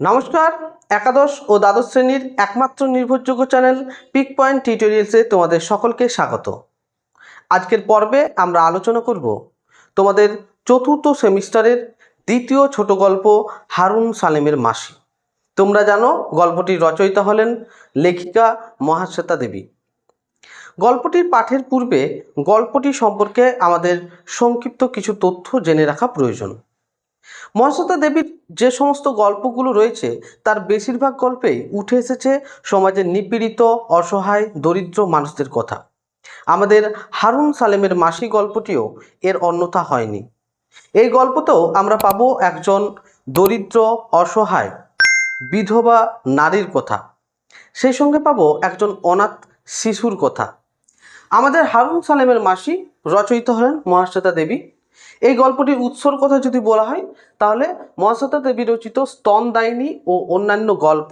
নমস্কার, একাদশ ও দ্বাদশ শ্রেণির একমাত্র নির্ভরযোগ্য চ্যানেল পিক পয়েন্ট টিউটোরিয়ালসে তোমাদের সকলকে স্বাগত। আজকের পর্বে আমরা আলোচনা করব তোমাদের চতুর্থ সেমিস্টারের দ্বিতীয় ছোট গল্প হারুন সালেমের মাসি। তোমরা জানো গল্পটির রচয়িতা হলেন লেখিকা মহাশ্বেতা দেবী। গল্পটির পাঠের পূর্বে গল্পটি সম্পর্কে আমাদের সংক্ষিপ্ত কিছু তথ্য জেনে রাখা প্রয়োজন। মহাশ্বেতা দেবীর যে সমস্ত গল্পগুলো রয়েছে, তার বেশিরভাগ গল্পেই উঠে এসেছে সমাজের নিপীড়িত, অসহায়, দরিদ্র মানুষদের কথা। আমাদের হারুন সালেমের মাসি গল্পটিও এর অন্যথা হয়নি। এই গল্পতেও আমরা পাবো একজন দরিদ্র, অসহায়, বিধবা নারীর কথা। সেই সঙ্গে পাবো একজন অনাথ শিশুর কথা। আমাদের হারুন সালেমের মাসি রচয়িতা হলেন মহাশ্বেতা দেবী। এই গল্পটির উৎসর কথা যদি বলা হয়, তাহলে মহাশ্বেতা দেবী রচিত স্তনদায়িনী ও অন্যান্য গল্প,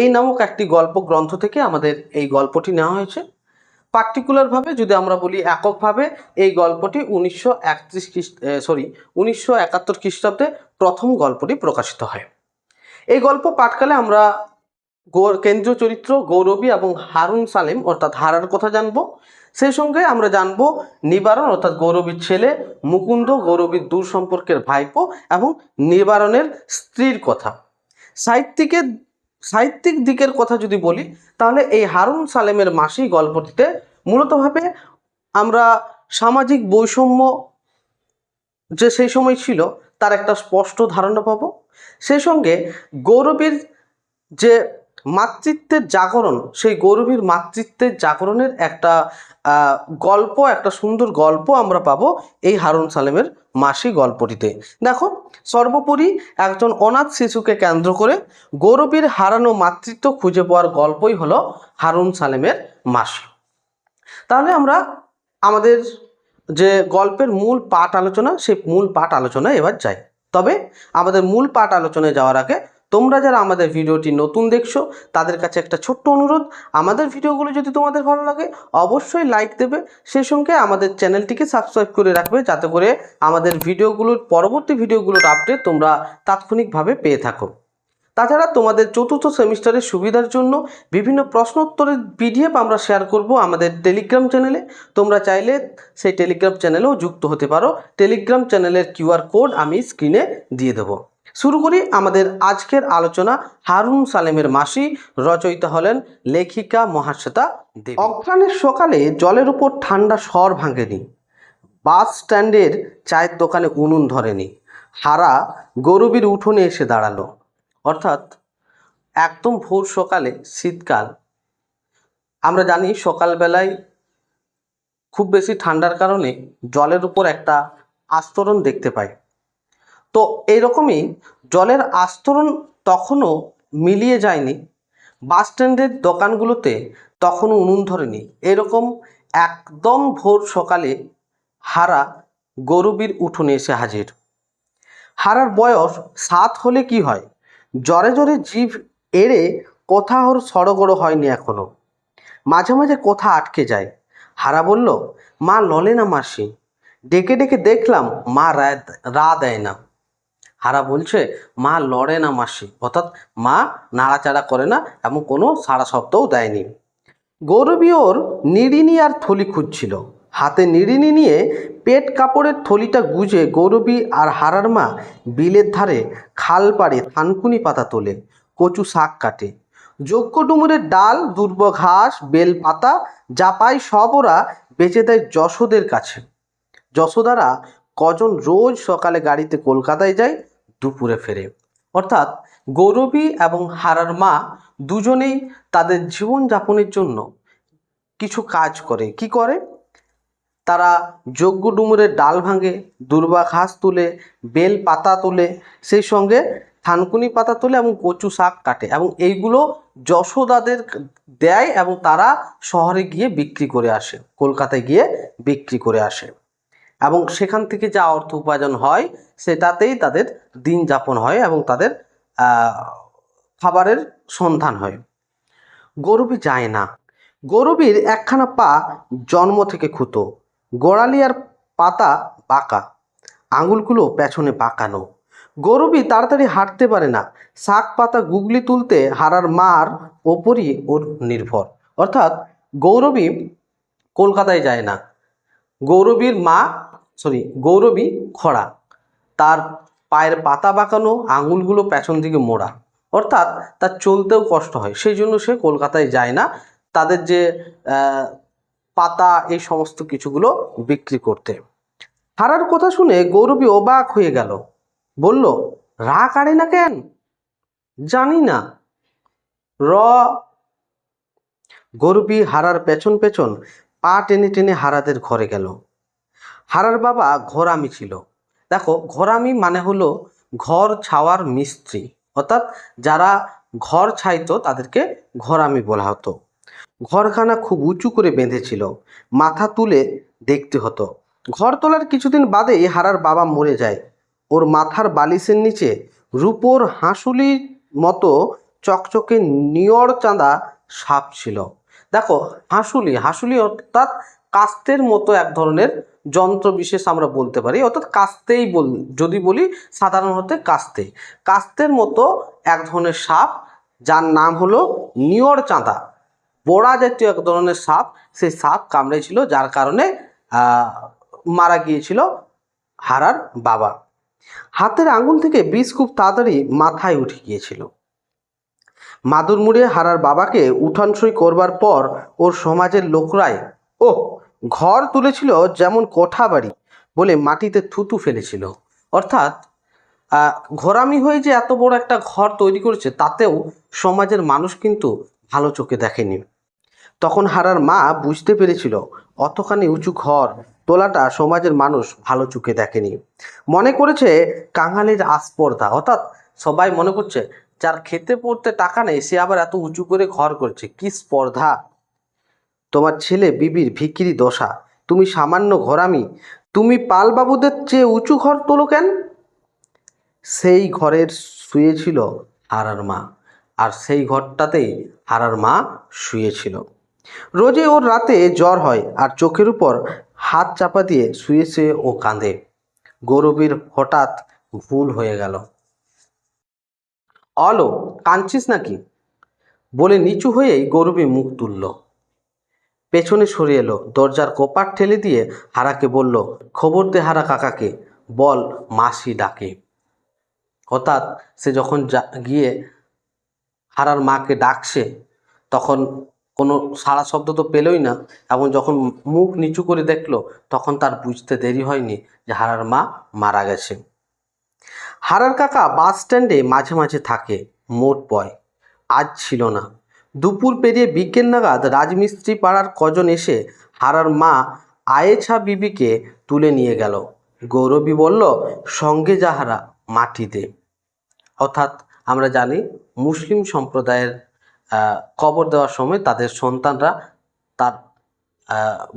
এই নামক একটি গল্প গ্রন্থ থেকে আমাদের এই গল্পটি নেওয়া হয়েছে। পার্টিকুলারভাবে যদি আমরা বলি এককভাবে, এই গল্পটি উনিশশো একত্রিশ খ্রিস্ট সরি উনিশশো একাত্তর খ্রিস্টাব্দে প্রথম গল্পটি প্রকাশিত হয়। এই গল্প পাঠকালে আমরা কেন্দ্রীয় চরিত্র গৌরবী এবং হারুন সালেম, অর্থাৎ হারার কথা জানব। সেই সঙ্গে আমরা জানব নিবারণ, অর্থাৎ গৌরবীর ছেলে মুকুন্দ, গৌরবীর দূর সম্পর্কের ভাইপো এবং নিবারণের স্ত্রীর কথা। সাহিত্যিকের সাহিত্যিক দিকের কথা যদি বলি, তাহলে এই হারুন সালেমের মাসি গল্পটিতে মূলতভাবে আমরা সামাজিক বৈষম্য যে সেই সময় ছিল, তার একটা স্পষ্ট ধারণা পাবো। সেই সঙ্গে গৌরবীর যে মাতৃত্বের জাগরণ, সেই গৌরবীর মাতৃত্বের জাগরণের একটা গল্প, একটা সুন্দর গল্প আমরা পাবো এই হারুন সালেমের মাসি গল্পটিতে। দেখো, সর্বোপরি একজন অনাথ শিশুকে কেন্দ্র করে গৌরবীর হারানো মাতৃত্ব খুঁজে পাওয়ার গল্পই হলো হারুন সালেমের মাসি। তাহলে আমরা আমাদের যে গল্পের মূল পাঠ আলোচনা, সেই মূল পাঠ আলোচনায় এবার যাই। তবে আমাদের মূল পাঠ আলোচনায় যাওয়ার আগে তোমরা যারা আমাদের ভিডিওটি নতুন দেখছ, তাদের কাছে একটা ছোট্ট অনুরোধ। আমাদের ভিডিওগুলো যদি তোমাদের ভালো লাগে, অবশ্যই লাইক দেবে। সেই সঙ্গে আমাদের চ্যানেলটিকে সাবস্ক্রাইব করে রাখবে, যাতে করে আমাদের ভিডিওগুলোর পরবর্তী ভিডিওগুলোর আপডেট তোমরা তাৎক্ষণিকভাবে পেয়ে থাকো। তাছাড়া তোমাদের চতুর্থ সেমিস্টারের সুবিধার জন্য বিভিন্ন প্রশ্নোত্তরের পিডিএফ আমরা শেয়ার করব আমাদের টেলিগ্রাম চ্যানেলে। তোমরা চাইলে সেই টেলিগ্রাম চ্যানেলেও যুক্ত হতে পারো। টেলিগ্রাম চ্যানেলের কিউআর কোড আমি স্ক্রিনে দিয়ে দেবো। শুরু করি আমাদের আজকের আলোচনা হারুন সালেমের মাসি রচয়িতা হলেন লেখিকা মহাশ্বেতা দেব। অজ্ঞানের সকালে জলের উপর ঠান্ডা স্বর ভাঙেনি, বাস স্ট্যান্ডের চায়ের দোকানে উনুন ধরেনি, হারা গৌরবীর উঠোনে এসে দাঁড়াল। অর্থাৎ একদম ভোর সকালে শীতকাল। আমরা জানি সকালবেলায় খুব বেশি ঠান্ডার কারণে জলের উপর একটা আস্তরণ দেখতে পাই। তো এইরকমই জলের আস্তরণ তখনও মিলিয়ে যায়নি। বাস স্ট্যান্ডের দোকানগুলোতে তখনও উনুন ধরেনি। এরকম একদম ভোর সকালে হারা গরুবীর উঠোনে এসে হাজির। হারার বয়স সাত হলে কি হয়? জ্বরে জ্বরে জিভ এড়ে কথা ওর সড়গড় হয়নি এখনও। মাঝে মাঝে কথা আটকে যায়? হারা বলল, মা ললে না মাসি? ডেকে ডেকে দেখলাম, মা রায়, রা দেয় না। হারা বলছে, মা লড়ে না মাসি। অর্থাৎ মা নাড়াচাড়া করে না এবং কোনো সাড়া শব্দও দেয়নি। গৌরবী ওর নিড়িনি আর থলি খুঁজছিল। হাতে নিড়িনি নিয়ে পেট কাপড়ের থলিটা গুজে গৌরবী আর হারার মা বিলের ধারে খাল পাড়ে থানকুনি পাতা তোলে, কচু শাক কাটে। যজ্ঞ ডুমুরের ডাল, দুর্ব ঘাস, বেল পাতা, যা পায় সব ওরা বেঁচে দেয় যশোদের কাছে। যশোদারা কজন রোজ সকালে গাড়িতে কলকাতায় যায় দুপুরে ফেরে। অর্থাৎ গৌরবী এবং হারার মা দুজনেই তাদের জীবনযাপনের জন্য কিছু কাজ করে। কি করে? তারা যজ্ঞ ডুমুরের ডাল ভাঙে, দুর্বা ঘাস তুলে, বেল পাতা তোলে, সেই সঙ্গে থানকুনি পাতা তোলে এবং কচু শাক কাটে এবং এইগুলো যশোদাদের দেয় এবং তারা শহরে গিয়ে বিক্রি করে আসে, কলকাতায় গিয়ে বিক্রি করে আসে। এবং সেখান থেকে যা অর্থ উপার্জন হয় সেটাতেই তাদের দিন যাপন হয় এবং তাদের খাবারের সন্ধান হয়। গৌরবী যায় না। গৌরবীর একখানা পা জন্ম থেকে খুতো। গোড়ালি আর পাতা বাঁকা। আঙুলগুলো পেছনে বাঁকানো। গৌরবী তাড়াতাড়ি হাঁটতে পারে না। শাক পাতা গুগলি তুলতে হারার মার ওপরই ওর নির্ভর। অর্থাৎ গৌরবী কলকাতায় যায় না। গৌরবীর মা সরি গৌরবী খরা তার পায়ের পাতা বাঁকানো, আঙুলগুলো পেছন দিকে মোড়া। অর্থাৎ তার চলতেও কষ্ট হয়, সেই জন্য সে কলকাতায় যায় না। তাদের যে পাতা, এই সমস্ত কিছুগুলো বিক্রি করতে। হারার কথা শুনে গৌরবী অবাক হয়ে গেল। বলল রা কাড়ে না কেন? জানি না। র গৌরবী হারার পেছন পেছন পা টেনে টেনে হারাদের ঘরে গেল। হারার বাবা ঘোরামি ছিল। দেখো ঘোরামি মানে হলো ঘর ছাওয়ার মিস্ত্রি। অর্থাৎ যারা ঘর ছাইতো তাদেরকে ঘোরামি বলা হতো। ঘরখানা খুব উঁচু করে বেঁধেছিল। মাথা তুলে দেখতে হতো। ঘর তোলার কিছুদিন বাদেই হারার বাবা মরে যায়। ওর মাথার বালিশের নিচে রূপোর হাঁসুলির মতো চকচকে নিয়র চাঁদা সাপ ছিল। দেখো, হাঁসুলি হাঁসুলি অর্থাৎ কাস্তের মতো এক ধরনের যন্ত্র বিশেষ আমরা বলতে পারি। অর্থাৎ কাস্তেই বল, যদি বলি সাধারণত কাস্তে। কাস্তের মতো এক ধরনের সাপ, যার নাম হলো নিয়র চাঁদা। বোড়া জাতীয় এক ধরনের সাপ, সেই সাপ কামড়েছিল, যার কারণে মারা গিয়েছিল হারার বাবা। হাতের আঙুল থেকে বিষ খুব তাড়াতাড়ি মাথায় উঠে গিয়েছিল। মাদুর মুড়ে হারার বাবাকে উঠানসই করবার পর ওর সমাজের লোকরাই ও ঘর তুলেছিল যেমন কোঠা বাড়ি বলে মাটিতে থুতু ফেলেছিল। অর্থাৎ ঘোরামি হয়ে যে এত বড় একটা ঘর তৈরি করেছে, তাতেও সমাজের মানুষ কিন্তু ভালো চোখে দেখেনি। তখন হারার মা বুঝতে পেরেছিল, অতখানি উঁচু ঘর তোলাটা সমাজের মানুষ ভালো চোখে দেখেনি। মনে করেছে, কাঙালির আস্পর্ধা। অর্থাৎ সবাই মনে করছে যার খেতে পড়তে টাকা নেই, সে আবার এত উঁচু করে ঘর করছে। কি স্পর্ধা! তোমার ছেলে বিবির ভিকিরি দশা। তুমি সামান্য ঘরামি। তুমি পালবাবুদের চেয়ে উঁচু ঘর তোলো কেন? সেই ঘরের শুয়েছিল হারার মা, আর সেই ঘরটাতেই হারার মা শুয়েছিল। রোজে ওর রাতে জ্বর হয়, আর চোখের উপর হাত চাপা দিয়ে শুয়ে শুয়ে ও কাঁদে। গৌরবীর হঠাৎ ভুল হয়ে গেল। অলো, কাঁদছিস নাকি? বলে নিচু হয়েই গৌরবী মুখ তুলল। পেছনে সরে এলো, দরজার কোপার ঠেলে দিয়ে হারাকে বলল, খবর দে হারা কাকাকে, বল মাসি ডাকে। অর্থাৎ সে যখন গিয়ে হারার মাকে ডাকছে, তখন কোনো সারা শব্দ তো পেলই না, এবং যখন মুখ নিচু করে দেখল, তখন তার বুঝতে দেরি হয়নি যে হারার মা মারা গেছে। হারার কাকা বাস স্ট্যান্ডে মাঝে মাঝে থাকে। মোট বয় আজ ছিল না। দুপুর পেরিয়ে বিকেল নাগাদ রাজমিস্ত্রি পাড়ার কজন এসে হারার মা আয়েছা বিবিকে তুলে নিয়ে গেল। গৌরবী বলল, সঙ্গে যাহারা মাটিতে। অর্থাৎ আমরা জানি মুসলিম সম্প্রদায়ের কবর দেওয়ার সময় তাদের সন্তানরা তার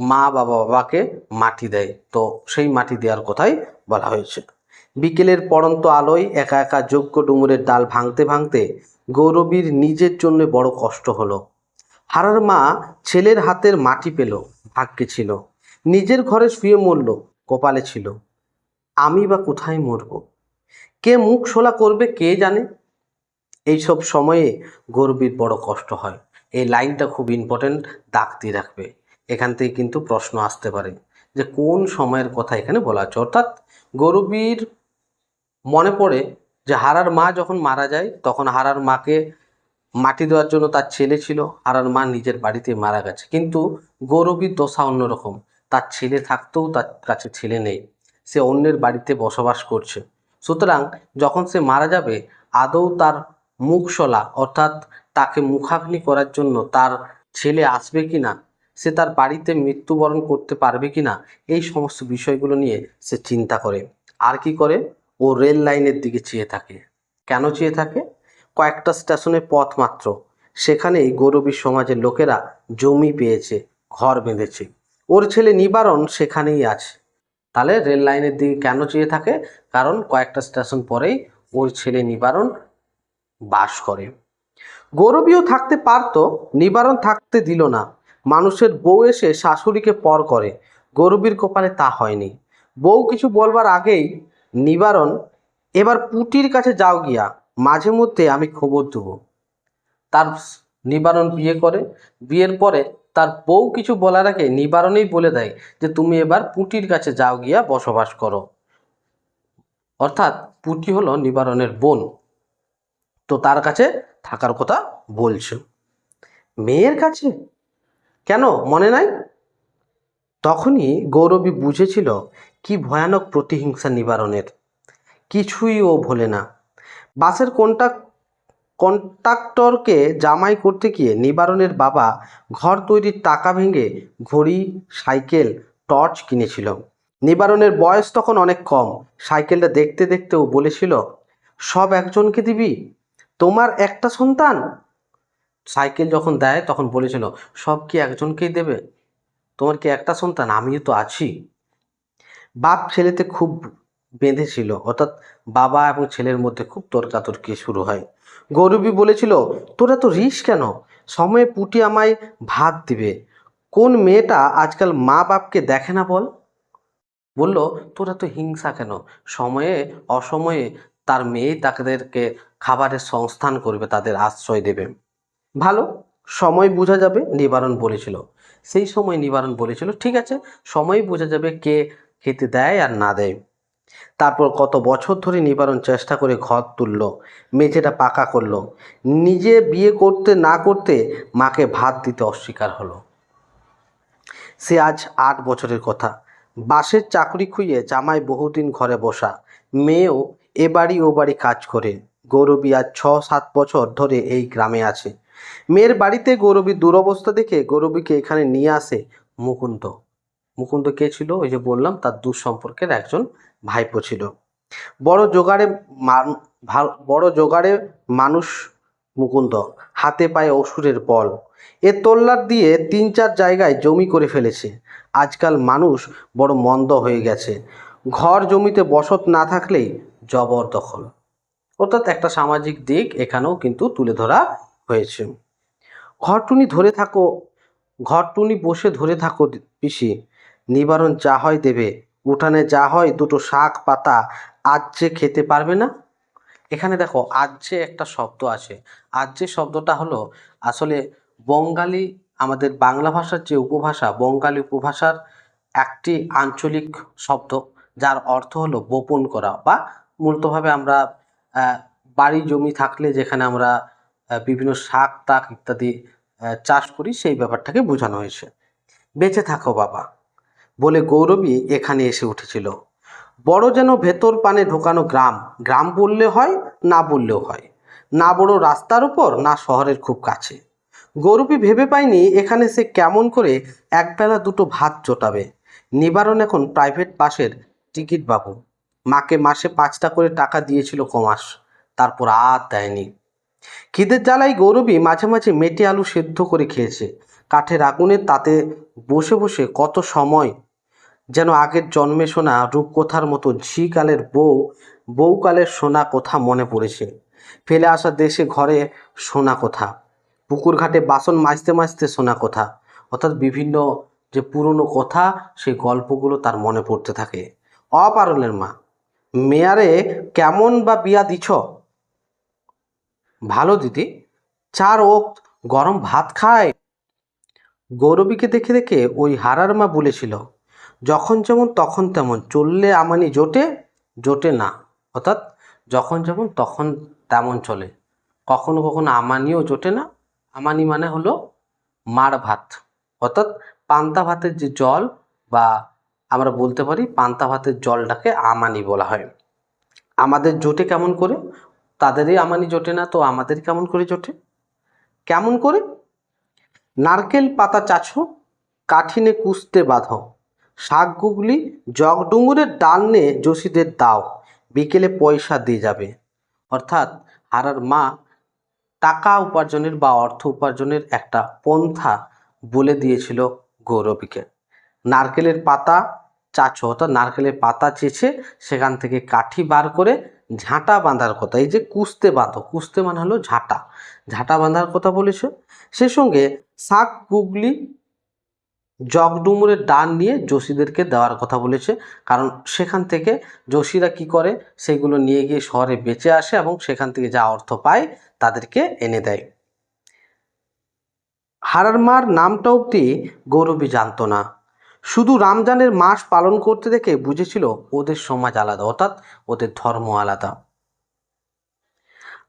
মা বাবা বাবাকে মাটি দেয়। তো সেই মাটি দেওয়ার কথাই বলা হয়েছে। বিকেলের পড়ন্ত আলোয় একা একা যোগ্য ডুমুরের ডাল ভাঙতে ভাঙতে গৌরবীর নিজের জন্য বড় কষ্ট হলো। হারার মা ছেলের হাতের মাটি পেল, ভাগ্যে ছিল। নিজের ঘরে শুয়ে মরল, কপালে ছিল। আমি বা কোথায় মরব? কে মুখ শোলা করবে, কে জানে? এইসব সময়ে গৌরবীর বড় কষ্ট হয়। এই লাইনটা খুব ইম্পর্টেন্ট দাগ দিয়ে রাখবে। এখান থেকে কিন্তু প্রশ্ন আসতে পারে যে কোন সময়ের কথা এখানে বলা হচ্ছে অর্থাৎ গৌরবীর মনে পড়ে যে হারার মা যখন মারা যায়, তখন হারার মাকে মাটি দেওয়ার জন্য তার ছেলে ছিল, হারার মা নিজের বাড়িতে মারা গেছে। কিন্তু গৌরবীর দশা অন্যরকম তার ছেলে থাকতেও তার কাছে ছেলে নেই। সে অন্যের বাড়িতে বসবাস করছে। সুতরাং যখন সে মারা যাবে, আদৌ তার মুখশলা, অর্থাৎ তাকে মুখাগ্নি করার জন্য তার ছেলে আসবে কি না সে তার বাড়িতে মৃত্যুবরণ করতে পারবে কি না এই সমস্ত বিষয়গুলো নিয়ে সে চিন্তা করে। আর কি করে? ও রেল লাইনের দিকে চেয়ে থাকে। কেন চেয়ে থাকে? কয়েকটা স্টেশনের পথ মাত্র। সেখানেই গৌরবীর সমাজের লোকেরা জমি পেয়েছে, ঘর বেঁধেছে। ওর ছেলে নিবারণ সেখানেই আছে। তাহলে রেল লাইনের দিকে কেন চেয়ে থাকে? কারণ কয়েকটা স্টেশন পরেই ওর ছেলে নিবারণ বাস করে। গৌরবীও থাকতে পারতো, নিবারণ থাকতে দিল না। মানুষের বউ এসে শাশুড়িকে পর করে। গৌরবীর কপালে তা হয়নি। বউ কিছু বলবার আগেই নিবারণ, এবার পুটির কাছে যাও গিয়া, মাঝে মধ্যে আমি খবর দেবো। তার নিবারণ বিয়ে করে, বিয়ের পরে তার বউ কিছু বলার আগে নিবারণেই বলে দেয় যে, তুমি এবার পুটির কাছে যাও গিয়া বসবাস করো। অর্থাৎ পুটি হলো নিবারণের বোন। তো তার কাছে থাকার কথা বলছে। মেয়ের কাছে? কেন? মনে নাই? তখনই গৌরবী বুঝেছিল কি ভয়ানক প্রতিহিংসা নিবারণের? কিছুই ও ভোলে না। বাসের কন্ট্রাক্ট কন্ট্রাক্টরকে জামাই করতে গিয়ে নিবারণের বাবা ঘর তৈরির টাকা ভেঙে ঘড়ি, সাইকেল, টর্চ কিনেছিল। নিবারণের বয়স তখন অনেক কম। সাইকেলটা দেখতে দেখতেও বলেছিল, সব একজনকে দিবি? তোমার একটা সন্তান? সাইকেল যখন দেয় তখন বলেছিল, সব কি একজনকেই দেবে? তোমার কি একটা সন্তান? আমিও তো আছি। বাপ ছেলেতে খুব বেঁধেছিল, অর্থাৎ বাবা এবং ছেলের মধ্যে খুব তর্কাতর্কি শুরু হয়। গৌরবী বলেছিল, তোরা তো রিস কেন? সময়ে পুটি আমায় ভাত দিবে। কোন মেয়েটা আজকাল মা বাপকে দেখে না বল? বলল, তোরা তো হিংসা কেন? সময়ে, অসময়ে তার মেয়ে তাদেরকে খাবারের সংস্থান করবে, তাদের আশ্রয় দেবে। ভালো, সময় বোঝা যাবে। নিবারণ বলেছিল। সেই সময় নিবারণ বলেছিল, ঠিক আছে, সময় বোঝা যাবে কে খেতে দেয় আর না দেয়। তারপর কত বছর ধরে নিবারণ চেষ্টা করে ঘর তুলল, মেঝেটা পাকা করল। নিজে বিয়ে করতে না করতে মাকে ভাত দিতে অস্বীকার হলো। সে আজ আট বছরের কথা। বাসের চাকরি খুইয়ে জামাই বহুদিন ঘরে বসা। মেয়েও এ বাড়ি ও বাড়ি কাজ করে। গৌরবী আজ ছ সাত বছর ধরে এই গ্রামে আছে। মেয়ের বাড়িতে গৌরবীর দুরবস্থা দেখে গৌরবীকে এখানে নিয়ে আসে মুকুন্দ। মুকুন্দ কে ছিল? ওই যে বললাম, তার দূর সম্পর্কের একজন ভাইপো ছিল। বড় জোগাড়ে বড় জোগাড়ে মানুষ মুকুন্দ, হাতে পায়ে অসুরের বল। এ তল্লার দিয়ে তিন চার জায়গায় জমি করে ফেলেছে। আজকাল মানুষ বড় মন্দ হয়ে গেছে। ঘর জমিতে বসত না থাকলেই জবরদখল। অর্থাৎ একটা সামাজিক দিক এখানেও কিন্তু তুলে ধরা হয়েছে। ঘরটুনি ধরে থাকো, ঘরটুনি বসে ধরে থাকো পিসি। নিবারণ যা হয় দেবে। উঠানে যা হয় দুটো শাক, পাতা আজ যে খেতে পারবে না? এখানে দেখো আজ যে একটা শব্দ আছে। আজ যে শব্দটা হলো, আসলে বঙ্গালী আমাদের বাংলা ভাষার যে উপভাষা, বঙ্গালী উপভাষার একটি আঞ্চলিক শব্দ, যার অর্থ হলো বপন করা বা মূলতভাবে আমরা বাড়ি, জমি থাকলে যেখানে আমরা বিভিন্ন শাক, তাক ইত্যাদি চাষ করি, সেই ব্যাপারটাকে বোঝানো হয়েছে। বেঁচে থাকো বাবা। বলে গৌরবী এখানে এসে উঠেছিল। বড় যেন ভেতর পানে ঢোকানো গ্রাম গ্রাম বললে হয়, না বললেও হয়। না বড় রাস্তার উপর, না শহরের খুব কাছে। গৌরবী ভেবে পায়নি এখানে সে কেমন করে একবেলা দুটো ভাত জোটাবে। নিবারণ এখন প্রাইভেট বাসের টিকিট বাবু। মাকে মাসে পাঁচটা করে টাকা দিয়েছিল কমাস, তারপর আর দেয়নি। খিদের জ্বালাই গৌরবী মাঝে মাঝে মেটে আলু সেদ্ধ করে খেয়েছে। কাঠের আগুনে তাতে বসে বসে কত সময় যেন আগের জন্মে শোনা রূপকথার মতো ঝিকালের বউ, বউকালের শোনা কথা মনে পড়েছে। ফেলে আসা দেশে ঘরে শোনা কথা। পুকুর ঘাটে বাসন মাজতে মাজতে শোনা কথা। অর্থাৎ বিভিন্ন যে পুরনো কথা, সেই গল্পগুলো তার মনে পড়তে থাকে। অপারলের মা, মেয়ারে কেমন বা বিয়া দিছ? ভালো দিদি, চার ও গরম ভাত খায়। গৌরবীকে দেখে দেখে ওই হারার মা বলেছিল যখন যেমন, তখন তেমন। চললে আমানি জোটে জোটে না। অর্থাৎ যখন যেমন, তখন তেমন চলে। কখনো কখনো আমানিও জোটে না। আমানি মানে হলো মার ভাত। অর্থাৎ পান্তা ভাতের যে জল বা আমরা বলতে পারি পান্তা ভাতের জলটাকে আমানি বলা হয়। আমাদের জোটে কেমন করে? তাদেরই আমানি জোটে না, তো আমাদের কেমন করে জোটে? কেমন করে? নারকেল পাতা চাছো, কাঠিনে কুস্তে বাঁধো। শাক গুগলি জগডুঙুরের ডাল নে যোশীদের দাও, বিকেলে পয়সা দিয়ে যাবে। অর্থাৎ হারার মা টাকা উপার্জনের বা অর্থ উপার্জনের একটা পন্থা বলে দিয়েছিল গৌরবীকে। নারকেলের পাতা, চাচো, অর্থাৎ নারকেলের পাতা চেঁচে সেখান থেকে কাঠি বার করে ঝাঁটা বাঁধার কথা। এই যে কুস্তে বাঁধো, কুস্তে মানে হলো ঝাঁটা। ঝাঁটা বাঁধার কথা বলেছে। সে সঙ্গে শাক গুগলি জগডুমুরের ডান নিয়ে যোশীদেরকে দেওয়ার কথা বলেছে। কারণ সেখান থেকে যোশীরা কি করে? সেগুলো নিয়ে গিয়ে শহরে বেঁচে আসে এবং সেখান থেকে যা অর্থ পায় তাদেরকে এনে দেয়। হারার মার নামটা অব্দি গৌরবী জানতো না। শুধু রামজানের মাস পালন করতে দেখে বুঝেছিল ওদের সমাজ আলাদা, অর্থাৎ ওদের ধর্ম আলাদা।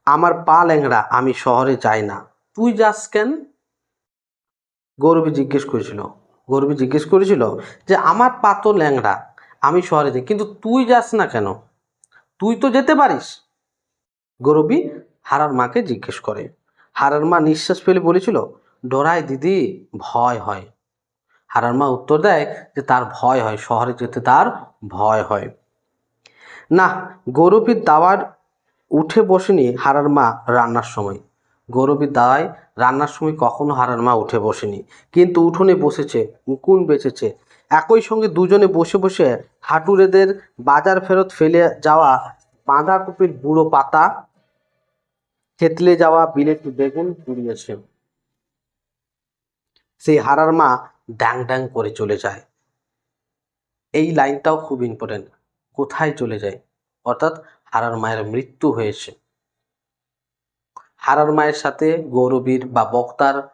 আমার পা ল্যাংড়া, আমি শহরে যাই না। তুই যাস কেন? গৌরবী জিজ্ঞেস করেছিল। গৌরবী জিজ্ঞেস করেছিল যে, আমার পা ল্যাংড়া, আমি শহরে যাই, কিন্তু তুই যাস না কেন? তুই তো যেতে পারিস? গৌরবী হারার মাকে জিজ্ঞেস করে। হারার মা নিঃশ্বাস ফেলে বলেছিল, ডরাই দিদি, ভয় হয়। হারার মা উত্তর দেয় যে, তার ভয় হয়, শহরে যেতে তার ভয় হয়। না, গৌরবীর দাওয়ার উঠে বসেনি হারার মা রান্নার সময়। গৌরবীর দাওয়ায় রান্নার সময় কখনো হারার মা উঠে বসেনি। কিন্তু উঠোনে বসেছে, উকুন বেঁচেছে। একই সঙ্গে দুজনে বসে বসে হাঁটুরেদের বাজার ফেরত ফেলে যাওয়া বাঁধাকপির বুড়ো পাতা, থেতলে যাওয়া বিলেতি বেগুন পুড়িয়েছে। সেই হারার মা ড্যাং ড্যাং করে চলে যায়। এই লাইনটাও খুব ইম্পর্টেন্ট কোথায় চলে যায়? অর্থাৎ হারার মায়ের মৃত্যু হয়েছে। হারার মায়ের সাথে গৌরবীর বা বক্তার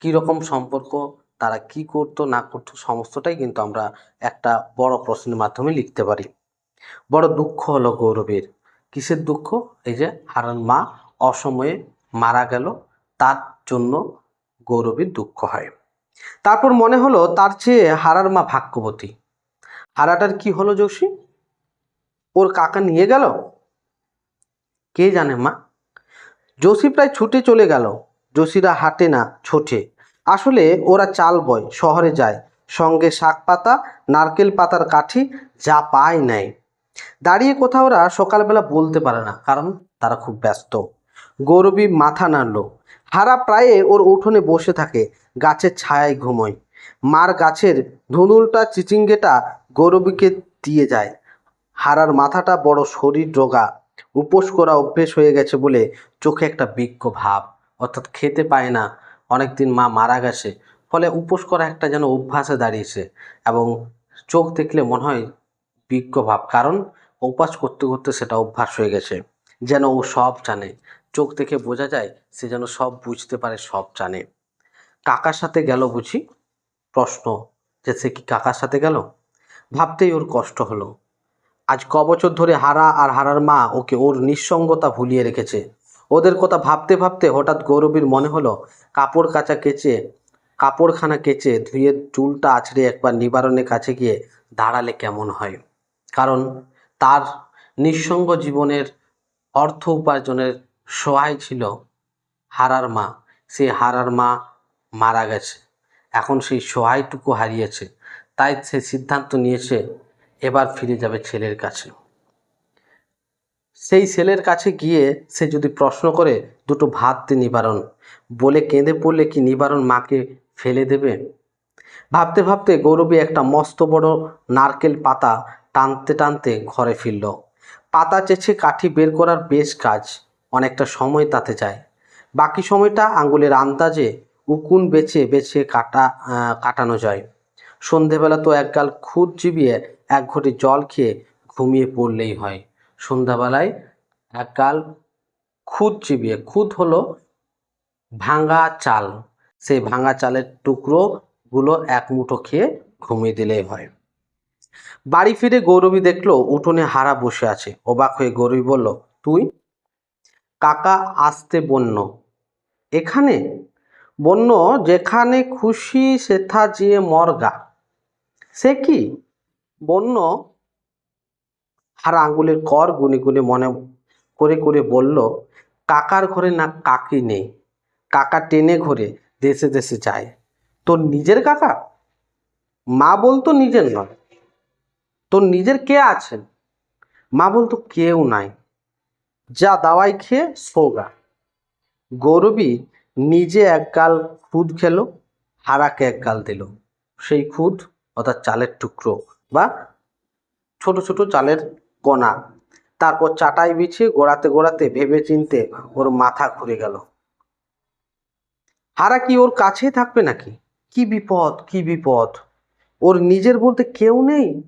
কী রকম সম্পর্ক, তারা কি করতো, না করতো, সমস্তটাই কিন্তু আমরা একটা বড় প্রশ্নের মাধ্যমে লিখতে পারি। বড় দুঃখ হলো গৌরবীর। কিসের দুঃখ? এই যে হারার মা অসময়ে মারা গেল, তার জন্য গৌরবীর দুঃখ হয়। তারপর মনে হলো তার চেয়ে হারার মা ভাগ্যবতী। হারাটার কি হলো যোশী ওর কাকা নিয়ে গেল? কে জানে মা? যোশী প্রায় ছুটে চলে গেল। যোশীরা হাঁটে না, ছোটে। আসলে ওরা চাল বয়, শহরে যায়। সঙ্গে শাক পাতা, নারকেল পাতার কাঠি, যা পায় নেয়। দাঁড়িয়ে কোথাও ওরা সকালবেলা বলতে পারে না, কারণ তারা খুব ব্যস্ত। গৌরবী মাথা নাড়ল। হারা প্রায়ে ওর উঠোনে বসে থাকে, গাছের ছায়ায় ঘুমোয়। মার গাছের ধুনুলটা, চিচিঙ্গেটা গৌরবীকে দিয়ে যায়। হারার মাথাটা বড় শরীর রোগা উপোস করা অভ্যেস হয়ে গেছে বলে চোখে একটা বিজ্ঞ ভাব। অর্থাৎ খেতে পায় না। অনেকদিন মা মারা গেছে। ফলে উপোস করা একটা যেন অভ্যাসে দাঁড়িয়েছে এবং চোখ দেখলে মনে হয় বিজ্ঞ ভাব। কারণ উপাস করতে করতে সেটা অভ্যাস হয়ে গেছে। যেন ও সব জানে। চোখ দেখে বোঝা যায় সে যেন সব বুঝতে পারে, সব জানে। কাকার সাথে গেল বুঝি? প্রশ্ন যে সে কি কাকার সাথে গেল? ভাবতেই ওর কষ্ট হলো। আজ ক বছর ধরে হারা আর হারার মা ওকে ওর নিঃসঙ্গতা ভুলিয়ে রেখেছে। ওদের কথা ভাবতে ভাবতে হঠাৎ গৌরবীর মনে হলো, কাপড় কাচা কেচে, কাপড়খানা কেচে ধুয়ে চুলটা আছড়ে একবার নিবারণের কাছে গিয়ে দাঁড়ালে কেমন হয়? কারণ তার নিঃসঙ্গ জীবনের অর্থ উপার্জনের সহায় ছিল হারার মা। সে হারার মা মারা গেছে। এখন সেই সহায়টুকু হারিয়েছে। তাই সে সিদ্ধান্ত নিয়েছে এবার ফিরে যাবে ছেলের কাছে। সেই ছেলের কাছে গিয়ে সে যদি প্রশ্ন করে, দুটো ভাত দে নিবারণ। বলে কেঁদে পড়লে কি নিবারণ মাকে ফেলে দেবে? ভাবতে ভাবতে গৌরবী একটা মস্ত বড় নারকেল পাতা টানতে টানতে ঘরে ফিরল। পাতা চেছে কাঠি বের করার বেশ কাজ, অনেকটা সময় তাতে যায়। বাকি সময়টা আঙ্গুলের আন্দাজে উকুন বেছে বেছে কাটা কাটানো যায়। সন্ধেবেলা তো একগাল খুদ চিবিয়ে এক ঘটি জল খেয়ে ঘুমিয়ে পড়লেই হয়। সন্ধ্যাবেলায় একগাল খুদ চিবিয়ে খুদ হলো ভাঙা চাল। সেই ভাঙা চালের টুকরোগুলো এক মুঠো খেয়ে ঘুমিয়ে দিলেই হয়। বাড়ি ফিরে গৌরবী দেখল উঠোনে হারা বসে আছে। অবাক হয়ে গৌরবী বলল, তুই? কাকা আসতে বন্য। এখানে? বন্য, যেখানে খুশি, সেথা যে মর্গা। সে কি? বন্য হারা আঙ্গুলের কর গুনে গুনে মনে করে করে বলল, কাকার ঘরে না কাকি নেই। কাকা টেনে ঘরে দেশে দেশে যায়। তোর নিজের কাকা? মা বলতো নিজের নয়। তোর নিজের কে আছেন? মা বলতো কেউ নাই। যা দাওয়াই খেয়ে সোগা গৌরবী নিজে একগাল খুদ খেলো, হারাকে একগাল দিল। সেই খুদ অর্থাৎ চালের টুকরো বা ছোট ছোট চালের কণা। তারপর চাটাই বিছিয়ে গোড়াতে গোড়াতে ভেবে চিনতে ওর মাথা ঘুরে গেল। হারা কি ওর কাছেই থাকবে নাকি? কি বিপদ কি বিপদ? ওর নিজের বলতে কেউ নেই?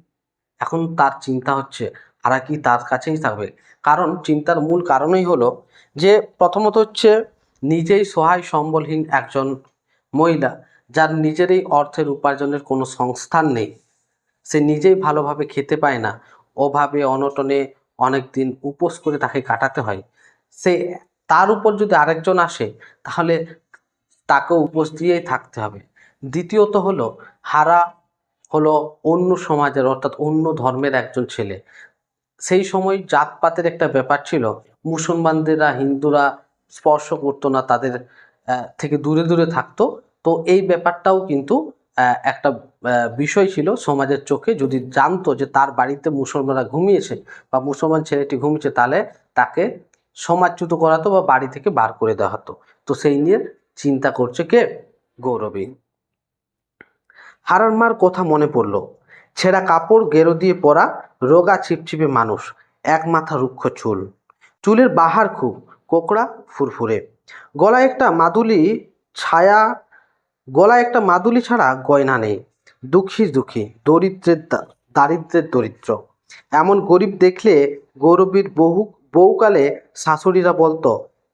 এখন তার চিন্তা হচ্ছে, হারা কি তার কাছেই থাকবে? কারণ চিন্তার মূল কারণই হলো যে প্রথমত হচ্ছে নিজেই সহায় সম্বলহীন একজন মহিলা, যার নিজেরই অর্থের উপার্জনের কোনো সংস্থান নেই। সে নিজেই ভালোভাবে খেতে পায় না। অভাবে, অনটনে অনেক দিন উপোস করে তাকে কাটাতে হয়। সে তার উপর যদি আরেকজন আসে, তাহলে তাকে উপোস দিয়েই থাকতে হবে। দ্বিতীয়ত হলো, হারা হলো অন্য সমাজের, অর্থাৎ অন্য ধর্মের একজন ছেলে। সেই সময় জাতপাতের একটা ব্যাপার ছিল। মুসলমানদেরা, হিন্দুরা স্পর্শ করতো না, তাদের থেকে দূরে দূরে থাকতো। তো এই ব্যাপারটাও কিন্তু একটা বিষয় ছিল সমাজের চোখে যদি জানতো যে তার বাড়িতে মুসলমানরা ঘুমিয়েছে বা মুসলমান ছেলেটি ঘুমিয়েছে, তাহলে তাকে সমাজচ্যুত করাতো বা বাড়ি থেকে বার করে দেওয়া হতো। তো সেই নিয়ে চিন্তা করছে কে? গৌরবী। হারার মার কথা মনে পড়ল, ছেঁড়া কাপড় গেরো দিয়ে পরা রোগা ছিপছিপে মানুষ, এক মাথা রুক্ষ চুল, চুলের বাহার খুব, কোকড়া ফুরফুরে। গলায় একটা মাদুলি ছায়া, গলায় একটা মাদুলি ছাড়া গয়না নেই। দুঃখী দুঃখী দরিদ্রের দারিদ্রের দরিদ্র। এমন গরিব দেখলে গৌরবীর বহু বহুকালে শাশুড়িরা বলতো,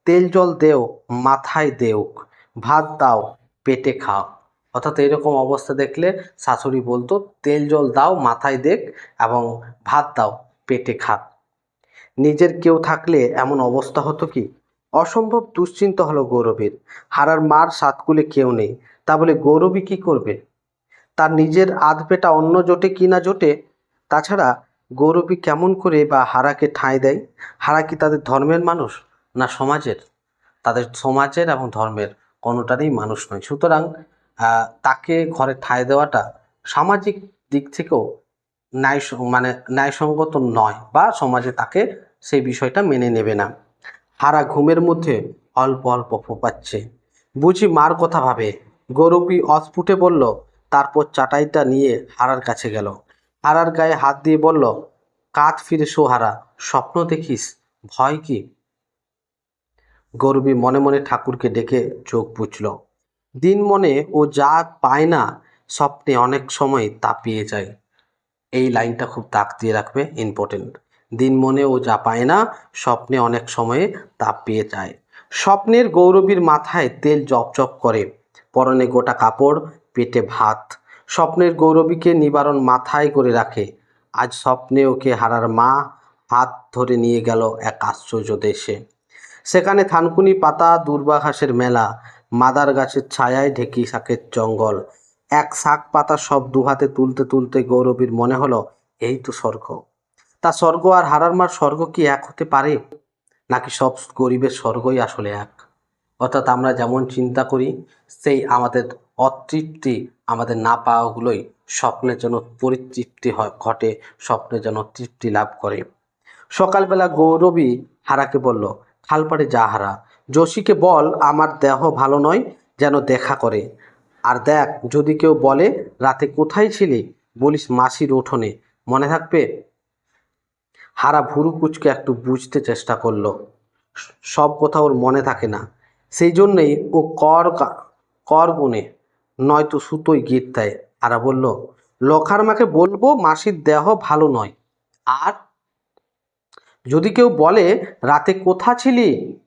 তেল, জল দেও, মাথায় দেউক, ভাত দাও, পেটে খাও। অর্থাৎ এরকম অবস্থা দেখলে শাশুড়ি বলতো, তেল, জল দাও, মাথায় দেখ এবং ভাত দাও, পেটে খা। নিজের কেউ থাকলে এমন অবস্থা হতো কি? অসম্ভব দুশ্চিন্তা হলো গৌরবের। হারার মার সাতকুলে কেউ নেই। তা বলে গৌরবী কী করবে? তার নিজের আধ পেটা অন্ন জোটে কি না জোটে, তাছাড়া গৌরবী কেমন করে বা হারাকে ঠাঁই দেয়? হারা কি তাদের ধর্মের মানুষ না সমাজের? তাদের সমাজের এবং ধর্মের কোনোটারই মানুষ নয়। সুতরাং তাকে ঘরে ঠাঁই দেওয়াটা সামাজিক দিক থেকেও ন্যায় মানে ন্যায়সঙ্গত নয় বা সমাজে তাকে সেই বিষয়টা মেনে নেবে না। হারা ঘুমের মধ্যে অল্প অল্প ফোপাচ্ছে। বুঝি মার কথা ভাবে। গৌরবী অস্ফুটে বলল তারপর চাটাইটা নিয়ে হারার কাছে গেল। হারার গায়ে হাত দিয়ে বলল, কাঁধ ফিরে শো হারা, স্বপ্ন দেখিস, ভয় কি? গৌরবী মনে মনে ঠাকুরকে ডেকে চোখ বুঝল দিন মনে ও যা পায় না, স্বপ্নে অনেক সময় তা পেয়ে যায়। এই লাইনটা খুব তাক দিয়ে রাখবে ইম্পর্টেন্ট দিন মনে ও যা পায় না, স্বপ্নে অনেক সময়ে তা পেয়ে যায়। স্বপ্নের গৌরবীর মাথায় তেল জপজপ করে। পরনে গোটা কাপড় পেটে ভাত। স্বপ্নের গৌরবীকে নিবারণ মাথায় করে রাখে। আজ স্বপ্নে ওকে হারার মা হাত ধরে নিয়ে গেল এক আশ্চর্য দেশে। সেখানে থানকুনি পাতা দুর্বা ঘাসের মেলা, মাদার গাছের ছায়ায় ঢেকি শাকের জঙ্গল। এক শাক পাতা সব দুহাতে তুলতে তুলতে গৌরবীর মনে হলো, এই তো স্বর্গ। তা স্বর্গ আর হারার মার স্বর্গ কি এক হতে পারে? নাকি সব গরিবের স্বর্গই আসলে এক? অর্থাৎ আমরা যেমন চিন্তা করি, সেই আমাদের অতৃপ্তি আমাদের না পাওয়াগুলোই স্বপ্নের জন্য পরিতৃপ্তি হয়, ঘটে, স্বপ্নের জন্য তৃপ্তি লাভ করে। সকালবেলা গৌরবী হারাকে বলল, খালপাড়ে যা হারা। যোশীকে বল, আমার দেহ ভালো নয় যেন দেখা করে। আর দেখ, যদি কেউ বলে, রাতে কোথায় ছিলি? বলিস মাসির উঠোনে। মনে থাকবে? হারা ভুরু কুচকে একটু বুঝতে চেষ্টা করল। সব কথা ওর মনে থাকে না। সেই জন্যেই ও কর কর গুনে নয়তো সুতোই গিট দেয়। হারা বলল, লখার মাকে বলব মাসির দেহ ভালো নয়। আর যদি কেউ বলে, রাতে কোথা ছিলি?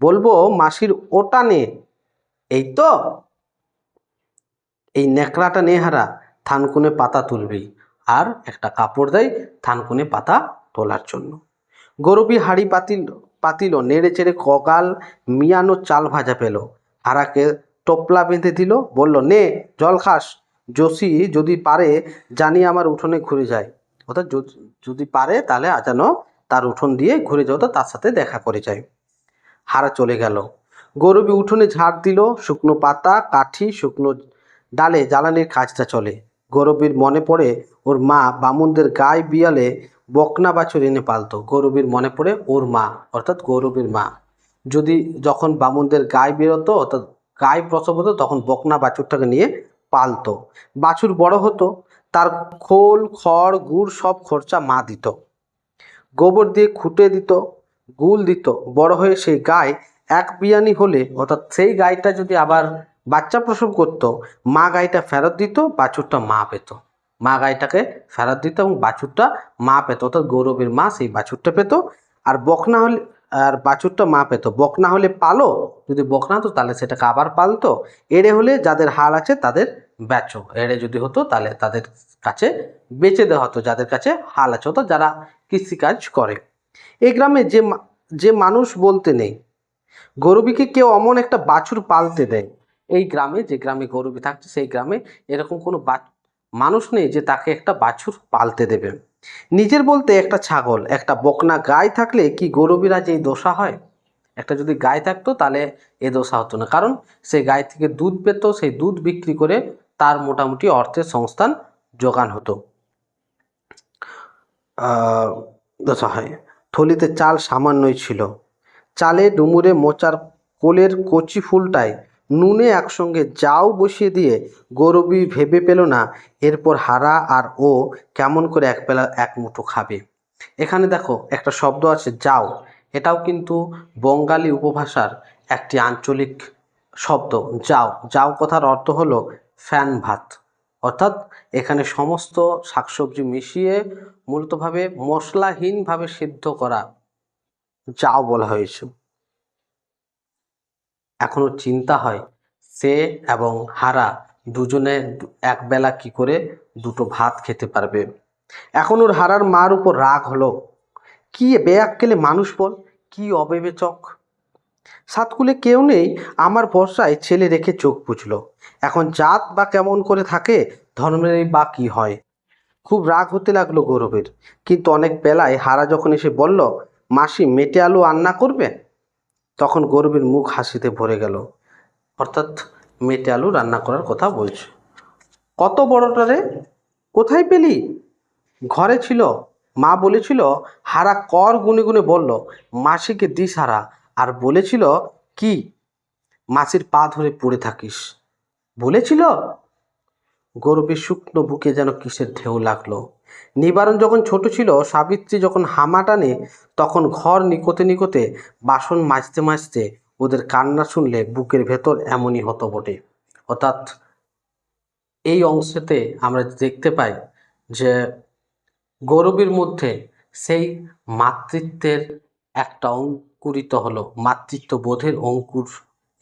বলব, মাসির ওটা নে। এই তো? এই নেকড়াটা নে হারা, থানকুনে পাতা তুলবি। আর একটা কাপড় দেয় থানকুনে পাতা তোলার জন্য। গরবি হাড়ি পাতিল পাতিল, নেড়ে চেড়ে কগাল, মিয়ানো চাল ভাজা পেল। হারাকে টোপলা বেঁধে দিল, বলল, নে, জল খাস। যোশী যদি পারে, জানি আমার উঠোনে ঘুরে যায়। অর্থাৎ যদি- পারে, তাহলে আজানো তার উঠোন দিয়ে ঘুরে যাও তো তার সাথে দেখা করে যায়। হারা চলে গেল। গৌরবী উঠোনে ঝাড় দিল, শুকনো পাতা, কাঠি, শুকনো ডালে জ্বালানির কাজটা চলে। গৌরবীর মনে পড়ে ওর মা বামুনদের গায়ে বিয়ালে বকনা বাছুর এনে পালতো। গৌরবীর মনে পড়ে ওর মা, অর্থাৎ গৌরবীর মা। যদি যখন বামুনদের গায়ে বেরোতো, অর্থাৎ গায়ে প্রসব হতো, তখন বকনা বাছুরটাকে নিয়ে পালতো। বাছুর বড় হতো, তার খোল, খড়, গুড় সব খরচা মা দিত। গোবর দিয়ে খুঁটে দিত, গুল দিত। বড় হয়ে সেই গায়ে এক বিয়ানি হলে, অর্থাৎ সেই গাইটা যদি আবার বাচ্চা প্রসব করতো, মা গাইটা ফেরত দিত, বাছুরটা মা পেত। মা গাইটাকে ফেরত দিত এবং বাছুরটা মা পেত, অর্থাৎ গৌরবের মা সেই বাছুরটা পেত। আর বকনা হলে আর বাছুরটা মা পেত বকনা হলে পালো, যদি বকনা হতো তাহলে সেটাকে আবার পালতো। এড়ে হলে যাদের হাল আছে তাদের বেচো এড়ে যদি হতো তাহলে তাদের কাছে বেচে দেওয়া হতো, যাদের কাছে হাল আছে হতো যারা কৃষিকাজ করে। এই গ্রামে যে যে মানুষ বলতে নেই, গরুবিকে কেউ অমন একটা বাছুর পালতে দেয়। এই গ্রামে, যে গ্রামে গরুবি থাকছে, সেই গ্রামে এরকম কোনো মানুষ নেই যে তাকে একটা বাছুর পালতে দেবে। নিজের বলতে একটা ছাগল, একটা বকনা গাই থাকলে কি গরবিরা যে এই দোষা হয়? একটা যদি গাই থাকতো তাহলে এ দোষা হতো না। কারণ সেই গাই থেকে দুধ পেত, সেই দুধ বিক্রি করে তার মোটামুটি অর্থের সংস্থান যোগান হতো। দোষা হয়। থলিতে চাল সামান্যই ছিল। চালে ডুমুরে মোচার কোলের কচি ফুলটায় নুনে একসঙ্গে যাও বসিয়ে দিয়ে গৌরবী ভেবে পেল না, এরপর হারা আর ও কেমন করে এক বেলা এক মুঠো খাবে। এখানে দেখো একটা শব্দ আছে, যাও। এটাও কিন্তু বঙ্গালী উপভাষার একটি আঞ্চলিক শব্দ, যাও। যাও কথার অর্থ হলো ফ্যান ভাত। অর্থাৎ এখানে সমস্ত শাকসবজি মিশিয়ে মূলতভাবে মশলাহীনভাবে সিদ্ধ করা যাও বলা হয়েছে। এখনও চিন্তা হয় সে এবং হারা দুজনে একবেলা কি করে দুটো ভাত খেতে পারবে। এখন ওর হারার মার উপর রাগ হলো। কি বেয়াক্কেলে মানুষ বল, কি অবিবেচক। সাতকুলে কেউ নেই, আমার ভরসায় ছেলে রেখে চোখ বুঝলো এখন জাত বা কেমন করে থাকে, ধর্মেরই বা কি হয়। খুব রাগ হতে লাগল গৌরবের। কিন্তু অনেক বেলায় হারা যখন এসে বলল, মাসি, মেটে আলু রান্না করবে তখন গৌরবের মুখ হাসিতে ভরে গেল। অর্থাৎ মেটে আলু রান্না করার কথা বলছে। কত বড়টা রে? কোথায় পেলি? ঘরে ছিল। মা বলেছিল, হারা কর গুনে গুনে বলল, মাসিকে দিস হারা। আর বলেছিল, কি? মাসির পা ধরে পড়ে থাকিস। বলেছিল? গৌরবের শুকনো বুকে যেন কিসের ঢেউ লাগল। নিবারণ যখন ছোট ছিল, সাবিত্রী যখন হামা টানে, তখন ঘর নিকোতে নিকোতে বাসন মাজতে মাজতে ওদের কান্না শুনলে বুকের ভেতর এমনই হতো বটে অর্থাৎ এই অংশেতে আমরা দেখতে পাই যে গৌরবের মধ্যে সেই মাতৃত্বের একটা অঙ্কুরিত হলো মাতৃত্ব বোধের অঙ্কুর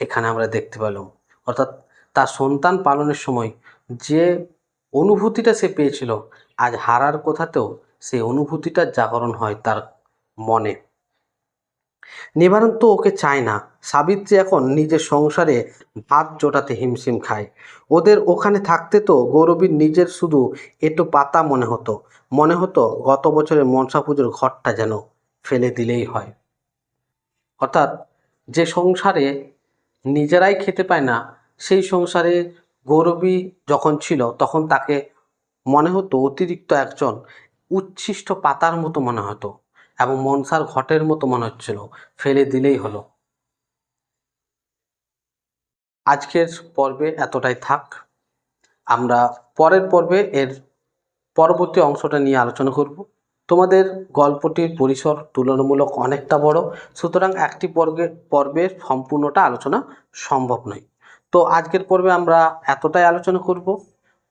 এখানে আমরা দেখতে পেলাম। অর্থাৎ তার সন্তান পালনের সময় যে অনুভূতিটা সে পেয়েছিল, আজ হারার কথাতেও সেই অনুভূতিটার জাগরণ হয় তার মনে। নিবারণ তো ওকে চায় না। সাবিত্রী এখন নিজের সংসারে ভাত জোটাতে হিমশিম খায়। ওদের ওখানে থাকতে তো গৌরবীর নিজের শুধু একটু পাতা মনে হতো মনে হতো গত বছরের মনসা পুজোর ঘরটা যেন ফেলে দিলেই হয়। অর্থাৎ যে সংসারে নিজেরাই খেতে পায় না, সেই সংসারে গৌরবী যখন ছিল, তখন তাকে মনে হতো অতিরিক্ত একজন উচ্ছিষ্ট পাতার মতো মনে হতো এবং মনসার ঘটের মতো মনে হচ্ছিল। ফেলে দিলেই হলো। আজকের পর্বে এতটাই থাক। আমরা পরের পর্বে এর পরবর্তী অংশটা নিয়ে আলোচনা করব। তোমাদের গল্পটির পরিসর তুলনামূলক অনেকটা বড়। সুতরাং একটি পর্বে পর্বের সম্পূর্ণটা আলোচনা সম্ভব নয়। তো আজকের পর্বে আমরা এতটাই আলোচনা করব।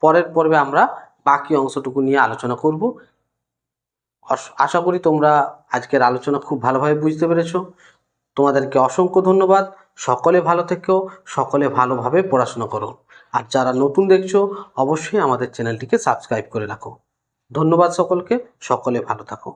পরের পর্বে আমরা বাকি অংশটুকু নিয়ে আলোচনা করব। আশা করি তোমরা আজকের আলোচনা খুব ভালোভাবে বুঝতে পেরেছ। তোমাদেরকে অসংখ্য ধন্যবাদ। সকলে ভালো থেকেও সকলে ভালোভাবে পড়াশোনা করো। আর যারা নতুন দেখছ, অবশ্যই আমাদের চ্যানেলটিকে সাবস্ক্রাইব করে রাখো। ধন্যবাদ সকলকে, সকলে ভালো থাকো।